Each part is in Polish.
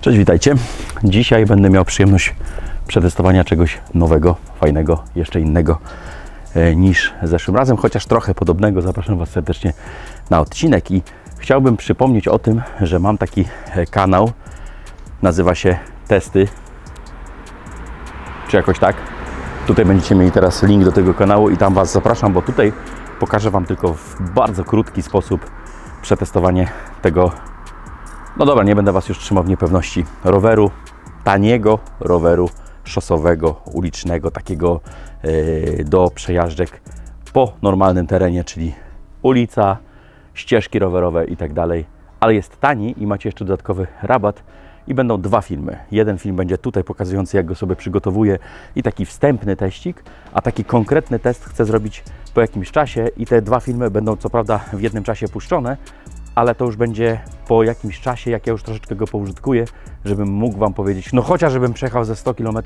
Cześć, witajcie. Dzisiaj będę miał przyjemność przetestowania czegoś nowego, fajnego, jeszcze innego e, niż zeszłym razem, chociaż trochę podobnego. Zapraszam Was serdecznie na odcinek i chciałbym przypomnieć o tym, że mam taki e, kanał, nazywa się Testy, czy jakoś tak. Tutaj będziecie mieli teraz link do tego kanału i tam Was zapraszam, bo tutaj pokażę Wam tylko w bardzo krótki sposób przetestowanie tego no dobra, nie będę Was już trzymał w niepewności. Roweru, taniego roweru szosowego, ulicznego, takiego yy, do przejażdżek po normalnym terenie, czyli ulica, ścieżki rowerowe i tak dalej. Ale jest tani i macie jeszcze dodatkowy rabat i będą dwa filmy. Jeden film będzie tutaj pokazujący, jak go sobie przygotowuję i taki wstępny teścik, a taki konkretny test chcę zrobić po jakimś czasie i te dwa filmy będą co prawda w jednym czasie puszczone, ale to już będzie po jakimś czasie, jak ja już troszeczkę go poużytkuję, żebym mógł Wam powiedzieć, no chociaż żebym przejechał ze 100 km,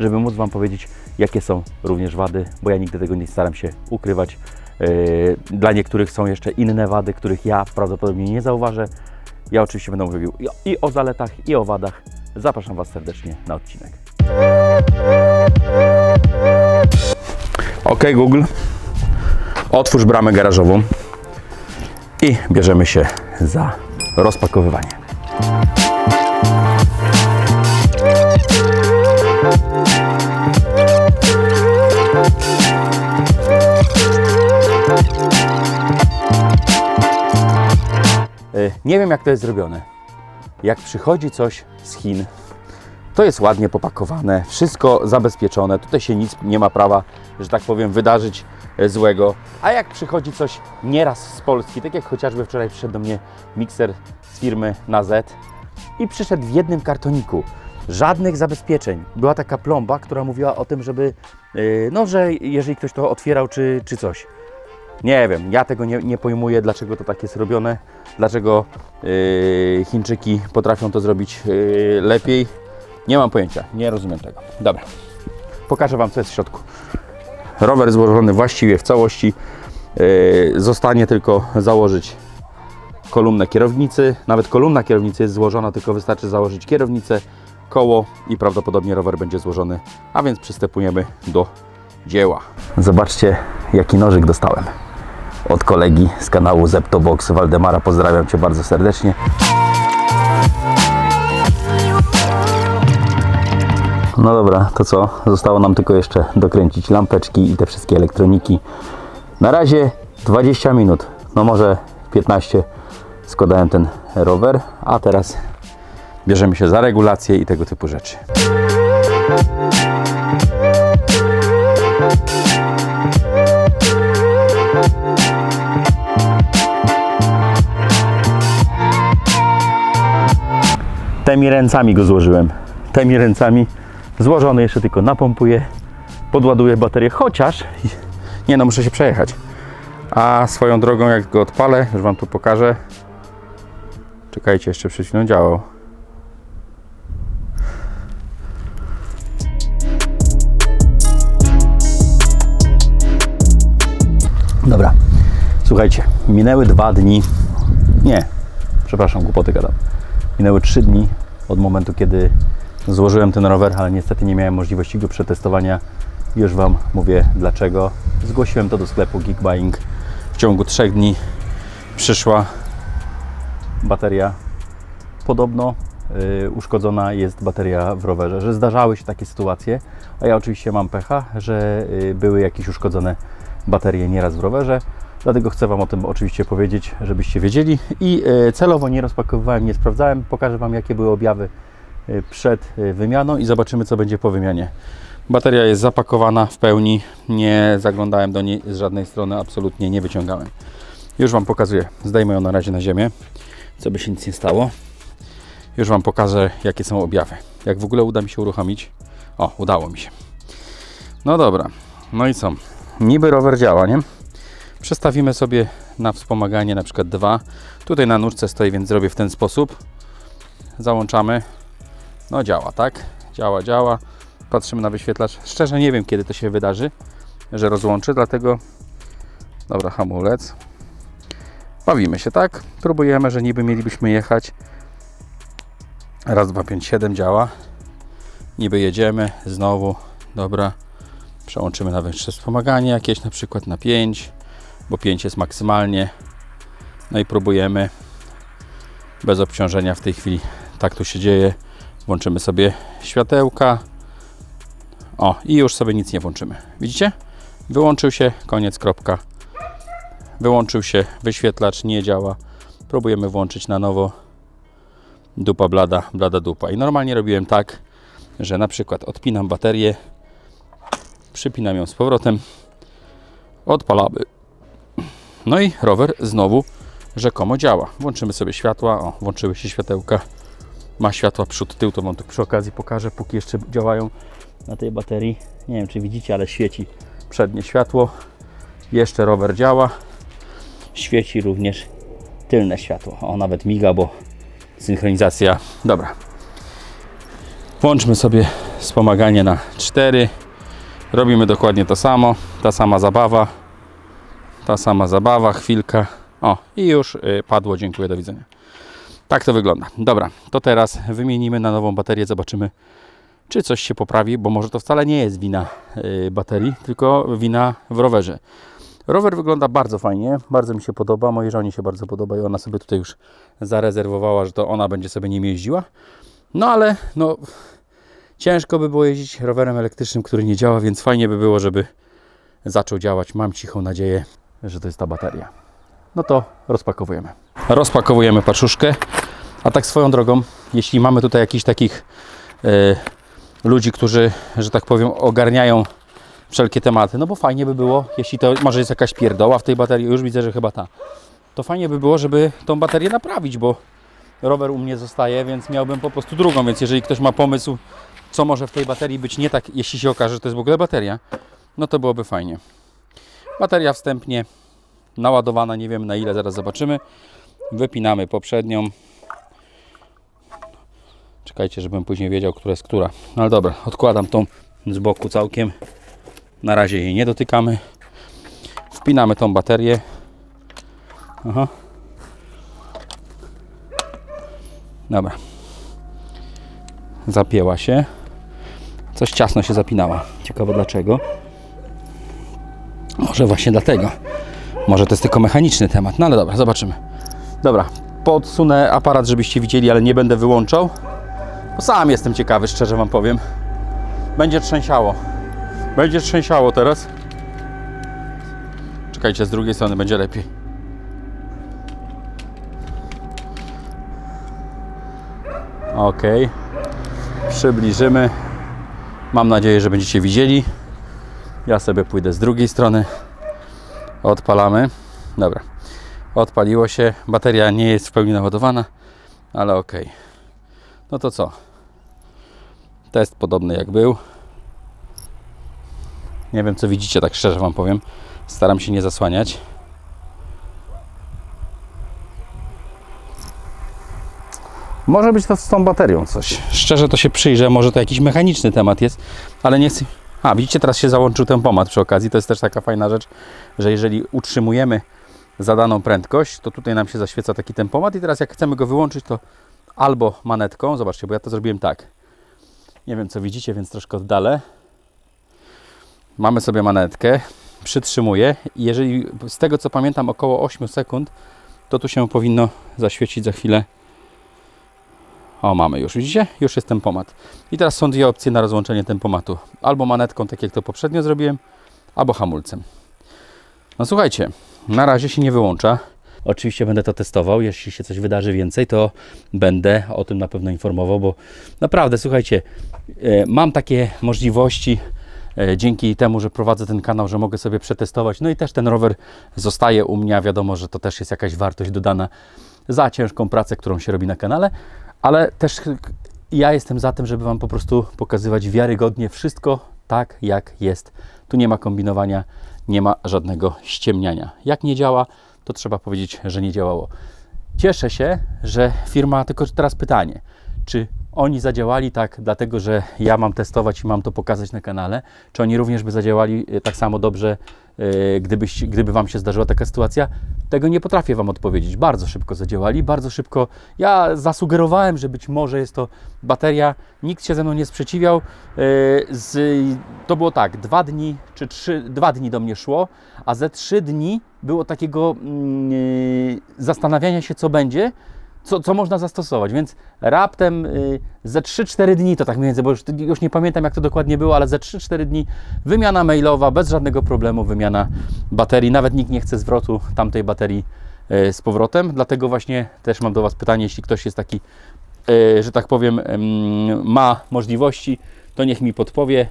żeby móc Wam powiedzieć, jakie są również wady, bo ja nigdy tego nie staram się ukrywać. Yy, Dla niektórych są jeszcze inne wady, których ja prawdopodobnie nie zauważę. Ja oczywiście będę mówił i o zaletach, i o wadach. Zapraszam Was serdecznie na odcinek. Ok, Google. Otwórz bramę garażową i bierzemy się za rozpakowywanie. Y, Nie wiem, jak to jest zrobione. Jak przychodzi coś z Chin, to jest ładnie popakowane, wszystko zabezpieczone. Tutaj się nic nie ma prawa, że tak powiem, wydarzyć złego. A jak przychodzi coś nieraz z Polski, tak jak chociażby wczoraj przyszedł do mnie mikser z firmy na Z i przyszedł w jednym kartoniku. Żadnych zabezpieczeń. Była taka plomba, która mówiła o tym, żeby, yy, no, że jeżeli ktoś to otwierał czy, czy coś. Nie wiem, ja tego nie, nie pojmuję, dlaczego to tak jest robione, dlaczego yy, Chińczyki potrafią to zrobić yy, lepiej. Nie mam pojęcia, nie rozumiem tego. Dobra, pokażę Wam, co jest w środku. Rower złożony właściwie w całości. Yy, zostanie tylko założyć kolumnę kierownicy. Nawet kolumna kierownicy jest złożona, tylko wystarczy założyć kierownicę, koło i prawdopodobnie rower będzie złożony. A więc przystępujemy do dzieła. Zobaczcie, jaki nożyk dostałem od kolegi z kanału Zeptobox Waldemara. Pozdrawiam Cię bardzo serdecznie. No dobra, to co? Zostało nam tylko jeszcze dokręcić lampeczki i te wszystkie elektroniki. Na razie 20 minut, no może 15 składałem ten rower, a teraz bierzemy się za regulację i tego typu rzeczy. Tymi ręcami go złożyłem. Tymi ręcami złożony jeszcze tylko napompuję, podładuję baterię, chociaż nie no, muszę się przejechać. A swoją drogą, jak go odpalę, już Wam tu pokażę. Czekajcie, jeszcze przed chwilą działał. Dobra, słuchajcie, minęły dwa dni. Nie, przepraszam, głupoty gadam. Minęły trzy dni od momentu, kiedy złożyłem ten rower, ale niestety nie miałem możliwości go przetestowania. Już Wam mówię dlaczego. Zgłosiłem to do sklepu Geek Buying. W ciągu trzech dni przyszła bateria. Podobno y, uszkodzona jest bateria w rowerze, że zdarzały się takie sytuacje, a ja oczywiście mam pecha, że y, były jakieś uszkodzone baterie nieraz w rowerze. Dlatego chcę Wam o tym oczywiście powiedzieć, żebyście wiedzieli. I y, celowo nie rozpakowywałem, nie sprawdzałem. Pokażę Wam, jakie były objawy przed y, wymianą i zobaczymy, co będzie po wymianie. Bateria jest zapakowana w pełni. Nie zaglądałem do niej z żadnej strony, absolutnie nie wyciągałem. Już Wam pokazuję. Zdejmę ją na razie na ziemię, co by się nic nie stało. Już Wam pokażę, jakie są objawy. Jak w ogóle uda mi się uruchomić. O, udało mi się. No dobra. No i co? Niby rower działa, nie? Przestawimy sobie na wspomaganie na przykład dwa. Tutaj na nóżce stoi, więc zrobię w ten sposób. Załączamy. No działa, tak? Działa, działa. Patrzymy na wyświetlacz. Szczerze nie wiem, kiedy to się wydarzy, że rozłączy, dlatego... Dobra, hamulec. Bawimy się, tak? Próbujemy, że niby mielibyśmy jechać Raz, dwa, pięć, siedem działa. Niby jedziemy, znowu, dobra. Przełączymy na wyższe wspomaganie jakieś, na przykład na 5, bo 5 jest maksymalnie. No i próbujemy bez obciążenia w tej chwili. Tak tu się dzieje. Włączymy sobie światełka. O, i już sobie nic nie włączymy. Widzicie? Wyłączył się, koniec, kropka. Wyłączył się, wyświetlacz nie działa. Próbujemy włączyć na nowo. Dupa blada, blada dupa. I normalnie robiłem tak, że na przykład odpinam baterię, przypinam ją z powrotem, odpalamy. No i rower znowu rzekomo działa. Włączymy sobie światła, o, włączyły się światełka. Ma światła przód, tył, to wam tu przy okazji pokażę, póki jeszcze działają na tej baterii. Nie wiem, czy widzicie, ale świeci przednie światło. Jeszcze rower działa. Świeci również tylne światło. O, nawet miga, bo synchronizacja. Dobra. Włączmy sobie wspomaganie na 4. Robimy dokładnie to samo. Ta sama zabawa. Ta sama zabawa, chwilka. O, i już y, padło. Dziękuję, do widzenia. Tak to wygląda. Dobra, to teraz wymienimy na nową baterię. Zobaczymy, czy coś się poprawi, bo może to wcale nie jest wina y, baterii, tylko wina w rowerze. Rower wygląda bardzo fajnie, bardzo mi się podoba, mojej żonie się bardzo podoba i ona sobie tutaj już zarezerwowała, że to ona będzie sobie nim jeździła. No ale no, ciężko by było jeździć rowerem elektrycznym, który nie działa, więc fajnie by było, żeby zaczął działać. Mam cichą nadzieję, że to jest ta bateria. No to rozpakowujemy. Rozpakowujemy paczuszkę. A tak swoją drogą, jeśli mamy tutaj jakichś takich e, ludzi, którzy, że tak powiem, ogarniają wszelkie tematy, no bo fajnie by było, jeśli to może jest jakaś pierdoła w tej baterii, już widzę, że chyba ta, to fajnie by było, żeby tą baterię naprawić, bo rower u mnie zostaje, więc miałbym po prostu drugą, więc jeżeli ktoś ma pomysł, co może w tej baterii być nie tak, jeśli się okaże, że to jest w ogóle bateria, no to byłoby fajnie. Bateria wstępnie naładowana, nie wiem na ile, zaraz zobaczymy. Wypinamy poprzednią. Czekajcie, żebym później wiedział, która jest która. No ale dobra, odkładam tą z boku całkiem. Na razie jej nie dotykamy. Wpinamy tą baterię. Aha. Dobra. Zapięła się. Coś ciasno się zapinała. Ciekawe dlaczego. Może właśnie dlatego. Może to jest tylko mechaniczny temat. No ale dobra, zobaczymy. Dobra, podsunę aparat, żebyście widzieli, ale nie będę wyłączał. Bo sam jestem ciekawy, szczerze Wam powiem. Będzie trzęsiało. Będzie trzęsiało teraz. Czekajcie, z drugiej strony będzie lepiej. Ok. Przybliżymy. Mam nadzieję, że będziecie widzieli. Ja sobie pójdę z drugiej strony. Odpalamy. Dobra. Odpaliło się. Bateria nie jest w pełni naładowana, ale ok. No to co? Test podobny jak był. Nie wiem, co widzicie, tak szczerze Wam powiem. Staram się nie zasłaniać. Może być to z tą baterią coś. Szczerze to się przyjrzę, może to jakiś mechaniczny temat jest, ale nie chcę. A, widzicie, teraz się załączył ten pomad przy okazji. To jest też taka fajna rzecz, że jeżeli utrzymujemy zadaną prędkość, to tutaj nam się zaświeca taki tempomat i teraz jak chcemy go wyłączyć, to albo manetką, zobaczcie, bo ja to zrobiłem tak. Nie wiem, co widzicie, więc troszkę oddalę. Mamy sobie manetkę, przytrzymuję i jeżeli z tego co pamiętam około 8 sekund, to tu się powinno zaświecić za chwilę. O, mamy już, widzicie? Już jest tempomat. I teraz są dwie opcje na rozłączenie tempomatu. Albo manetką, tak jak to poprzednio zrobiłem, albo hamulcem. No słuchajcie, na razie się nie wyłącza. Oczywiście będę to testował. Jeśli się coś wydarzy więcej, to będę o tym na pewno informował, bo naprawdę, słuchajcie, e, mam takie możliwości e, dzięki temu, że prowadzę ten kanał, że mogę sobie przetestować. No i też ten rower zostaje u mnie. Wiadomo, że to też jest jakaś wartość dodana za ciężką pracę, którą się robi na kanale, ale też ja jestem za tym, żeby Wam po prostu pokazywać wiarygodnie wszystko tak, jak jest. Tu nie ma kombinowania, nie ma żadnego ściemniania. Jak nie działa, to trzeba powiedzieć, że nie działało. Cieszę się, że firma, tylko teraz pytanie, czy oni zadziałali tak, dlatego że ja mam testować i mam to pokazać na kanale, czy oni również by zadziałali e, tak samo dobrze, e, gdybyś, gdyby Wam się zdarzyła taka sytuacja? Tego nie potrafię Wam odpowiedzieć. Bardzo szybko zadziałali, bardzo szybko. Ja zasugerowałem, że być może jest to bateria. Nikt się ze mną nie sprzeciwiał. E, Z, to było tak, dwa dni czy trzy, dwa dni do mnie szło, a ze trzy dni było takiego mm, zastanawiania się, co będzie co, co można zastosować. Więc raptem y, ze 3-4 dni, to tak więcej, bo już, już nie pamiętam jak to dokładnie było, ale ze 3-4 dni wymiana mailowa, bez żadnego problemu, wymiana baterii. Nawet nikt nie chce zwrotu tamtej baterii y, z powrotem. Dlatego właśnie też mam do Was pytanie, jeśli ktoś jest taki, y, że tak powiem, ym, ma możliwości, to niech mi podpowie.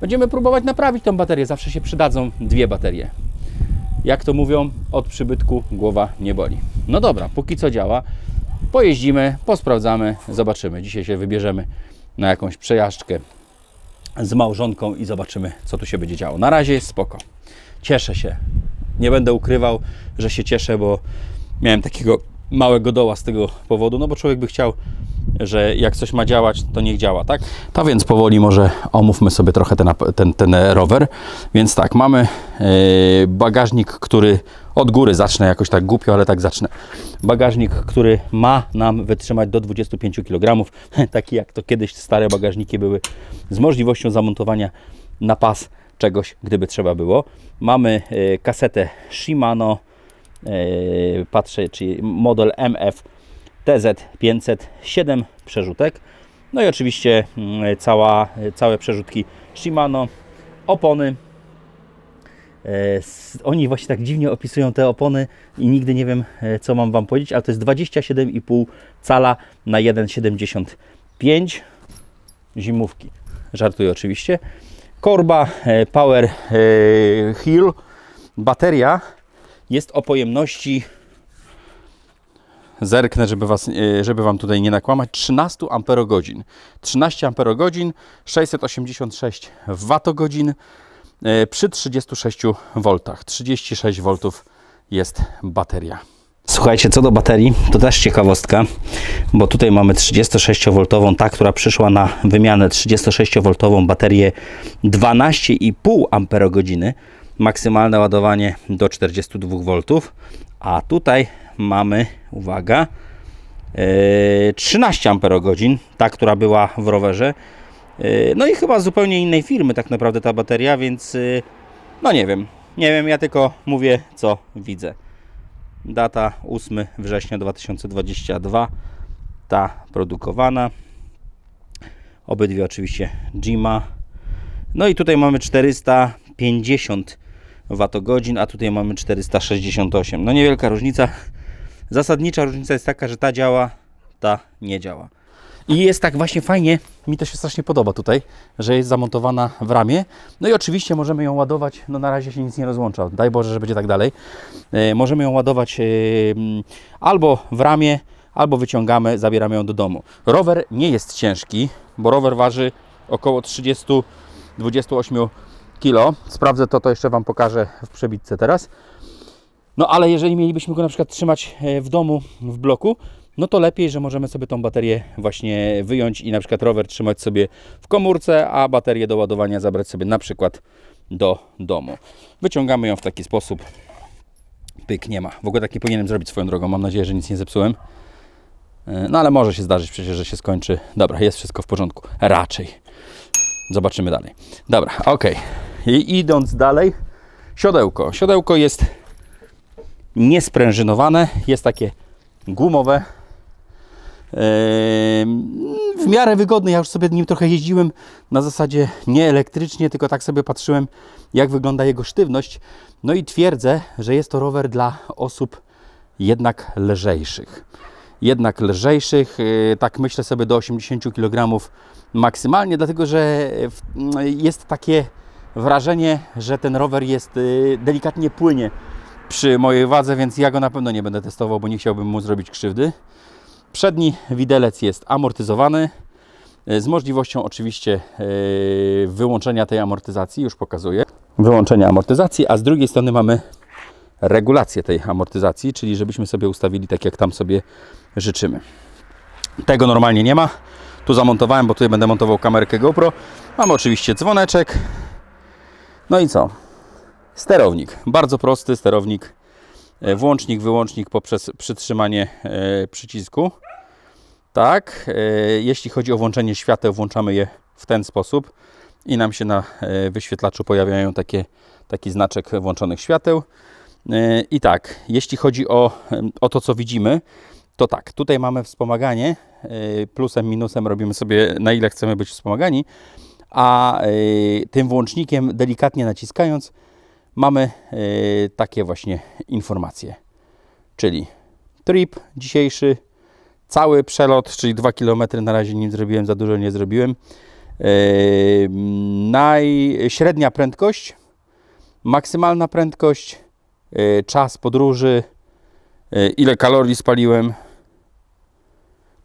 Będziemy próbować naprawić tą baterię. Zawsze się przydadzą dwie baterie. Jak to mówią, od przybytku głowa nie boli. No dobra, póki co działa. Pojeździmy, posprawdzamy, zobaczymy. Dzisiaj się wybierzemy na jakąś przejażdżkę z małżonką i zobaczymy, co tu się będzie działo. Na razie jest spoko. Cieszę się. Nie będę ukrywał, że się cieszę, bo miałem takiego małego doła z tego powodu, no bo człowiek by chciał, że jak coś ma działać, to niech działa, tak? To więc powoli może omówmy sobie trochę ten, ten, ten rower. Więc tak, mamy yy, bagażnik, który od góry zacznę jakoś tak głupio, ale tak zacznę. Bagażnik, który ma nam wytrzymać do 25 kg, taki jak to kiedyś stare bagażniki były, z możliwością zamontowania na pas czegoś, gdyby trzeba było. Mamy yy, kasetę Shimano, patrzę, czyli model MF TZ500, 7 przerzutek. No i oczywiście mm, cała, całe przerzutki Shimano, opony. E, Oni właśnie tak dziwnie opisują te opony i nigdy nie wiem, e, co mam Wam powiedzieć, ale to jest 27,5 cala na 1,75 zimówki. Żartuję oczywiście. Korba e, Power Hill. Bateria jest o pojemności zerknę, żeby, was, e, żeby Wam tutaj nie nakłamać, 13 amperogodzin. 13 amperogodzin, 686 watogodzin e, przy 36 V. 36 V jest bateria. Słuchajcie, co do baterii, to też ciekawostka, bo tutaj mamy 36V, ta, która przyszła na wymianę 36V baterię 12,5 Ah, maksymalne ładowanie do 42V, a tutaj mamy, uwaga, e, 13 Ah, ta, która była w rowerze. E, No i chyba zupełnie innej firmy tak naprawdę ta bateria, więc e, no nie wiem, nie wiem, ja tylko mówię co widzę. Data 8 września 2022. Ta produkowana. Obydwie oczywiście Jima. No i tutaj mamy 450 watogodzin, a tutaj mamy 468. No niewielka różnica. Zasadnicza różnica jest taka, że ta działa, ta nie działa. I jest tak właśnie fajnie, mi to się strasznie podoba tutaj, że jest zamontowana w ramię. No i oczywiście możemy ją ładować, no na razie się nic nie rozłącza, daj Boże, że będzie tak dalej. E, możemy ją ładować e, albo w ramię, albo wyciągamy, zabieramy ją do domu. Rower nie jest ciężki, bo rower waży około 30-28 kg. Sprawdzę to, to jeszcze Wam pokażę w przebitce teraz. No ale jeżeli mielibyśmy go na przykład trzymać e, w domu, w bloku, no to lepiej, że możemy sobie tą baterię właśnie wyjąć i na przykład rower trzymać sobie w komórce, a baterię do ładowania zabrać sobie na przykład do domu. Wyciągamy ją w taki sposób. Pyk, nie ma. W ogóle taki powinienem zrobić swoją drogą. Mam nadzieję, że nic nie zepsułem. E, No ale może się zdarzyć przecież, że się skończy. Dobra, jest wszystko w porządku. Raczej. Zobaczymy dalej. Dobra, ok. I idąc dalej, siodełko. Siodełko jest niesprężynowane, jest takie gumowe. W miarę wygodne, ja już sobie nim trochę jeździłem na zasadzie nie elektrycznie, tylko tak sobie patrzyłem, jak wygląda jego sztywność. No i twierdzę, że jest to rower dla osób jednak lżejszych. Jednak lżejszych, yy, tak myślę sobie do 80 kg maksymalnie, dlatego że mm, jest takie wrażenie, że ten rower jest yy, delikatnie płynie przy mojej wadze, więc ja go na pewno nie będę testował, bo nie chciałbym mu zrobić krzywdy. Przedni widelec jest amortyzowany, e, z możliwością oczywiście e, wyłączenia tej amortyzacji, już pokazuję. Wyłączenia amortyzacji, a z drugiej strony mamy regulację tej amortyzacji, czyli żebyśmy sobie ustawili tak, jak tam sobie życzymy. Tego normalnie nie ma. tu zamontowałem, bo tutaj będę montował kamerkę GoPro. Mamy oczywiście dzwoneczek. No i co? Sterownik. Bardzo prosty sterownik. E, Włącznik, wyłącznik poprzez przytrzymanie e, przycisku. Tak. e, Jeśli chodzi o włączenie świateł, włączamy je w ten sposób i nam się na wyświetlaczu pojawiają takie, taki znaczek włączonych świateł. I tak, jeśli chodzi o, o to, co widzimy, to tak, tutaj mamy wspomaganie. Plusem, minusem robimy sobie, na ile chcemy być wspomagani, a tym włącznikiem, delikatnie naciskając, mamy e, takie właśnie informacje. Czyli trip dzisiejszy, cały przelot, czyli 2 km na razie nim zrobiłem, za dużo nie zrobiłem. Yy, naj, średnia prędkość, maksymalna prędkość, yy, czas podróży, ile kalorii spaliłem.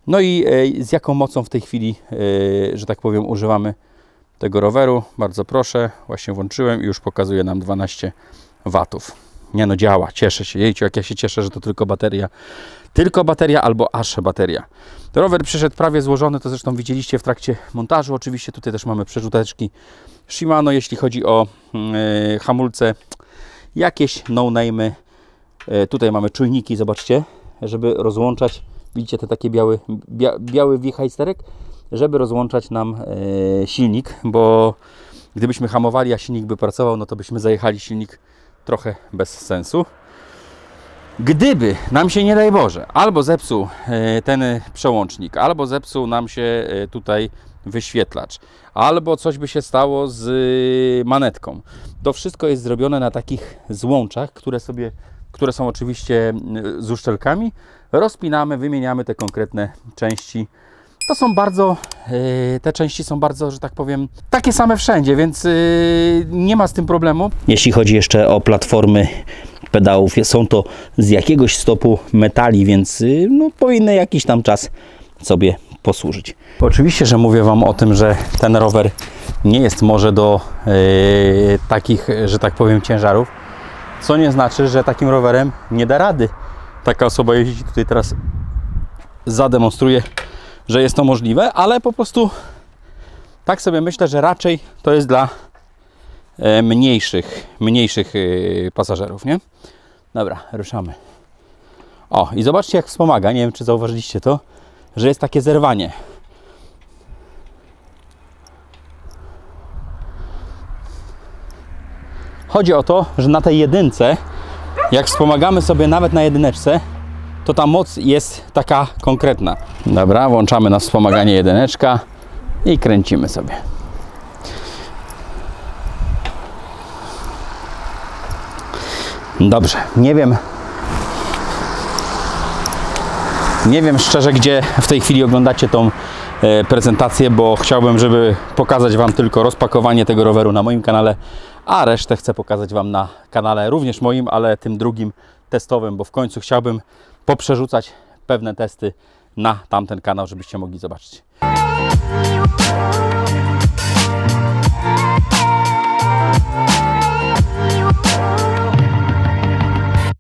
No i z jaką mocą w tej chwili, że tak powiem, używamy tego roweru. Bardzo proszę, właśnie włączyłem i już pokazuje nam 12 watów. Nie no, działa, cieszę się. Jejciu, jak ja się cieszę, że to tylko bateria. Tylko bateria albo aż bateria. Rower przyszedł prawie złożony, to zresztą widzieliście w trakcie montażu. Oczywiście tutaj też mamy przerzuteczki Shimano, jeśli chodzi o yy, hamulce. Jakieś no-name'y. Yy, tutaj mamy czujniki, zobaczcie, żeby rozłączać. Widzicie te takie biały, bia, biały wichajsterek? Żeby rozłączać nam yy, silnik, bo gdybyśmy hamowali, a silnik by pracował, no to byśmy zajechali silnik trochę bez sensu. Gdyby nam się nie daj Boże, albo zepsuł e, ten przełącznik, albo zepsuł nam się e, tutaj wyświetlacz, albo coś by się stało z e, manetką. To wszystko jest zrobione na takich złączach, które sobie, które są oczywiście z uszczelkami. Rozpinamy, wymieniamy te konkretne części. To są bardzo, e, te części są bardzo, że tak powiem, takie same wszędzie, więc e, nie ma z tym problemu. Jeśli chodzi jeszcze o platformy pedałów, są to z jakiegoś stopu metali, więc y, no, powinny jakiś tam czas sobie posłużyć. Oczywiście, że mówię Wam o tym, że ten rower nie jest może do e, takich, że tak powiem, ciężarów, co nie znaczy, że takim rowerem nie da rady. Taka osoba jeździ tutaj teraz zademonstruje, że jest to możliwe, ale po prostu tak sobie myślę, że raczej to jest dla e, mniejszych, mniejszych e, pasażerów, nie? Dobra, ruszamy. O, i zobaczcie jak wspomaga, nie wiem czy zauważyliście to, że jest takie zerwanie. Chodzi o to, że na tej jedynce, jak wspomagamy sobie nawet na jedyneczce, to ta moc jest taka konkretna. Dobra, włączamy na wspomaganie jedyneczka i kręcimy sobie. Dobrze, nie wiem. Nie wiem szczerze, gdzie w tej chwili oglądacie tą e, prezentację, bo chciałbym, żeby pokazać Wam tylko rozpakowanie tego roweru na moim kanale, a resztę chcę pokazać Wam na kanale również moim, ale tym drugim testowym, bo w końcu chciałbym poprzerzucać pewne testy na tamten kanał, żebyście mogli zobaczyć.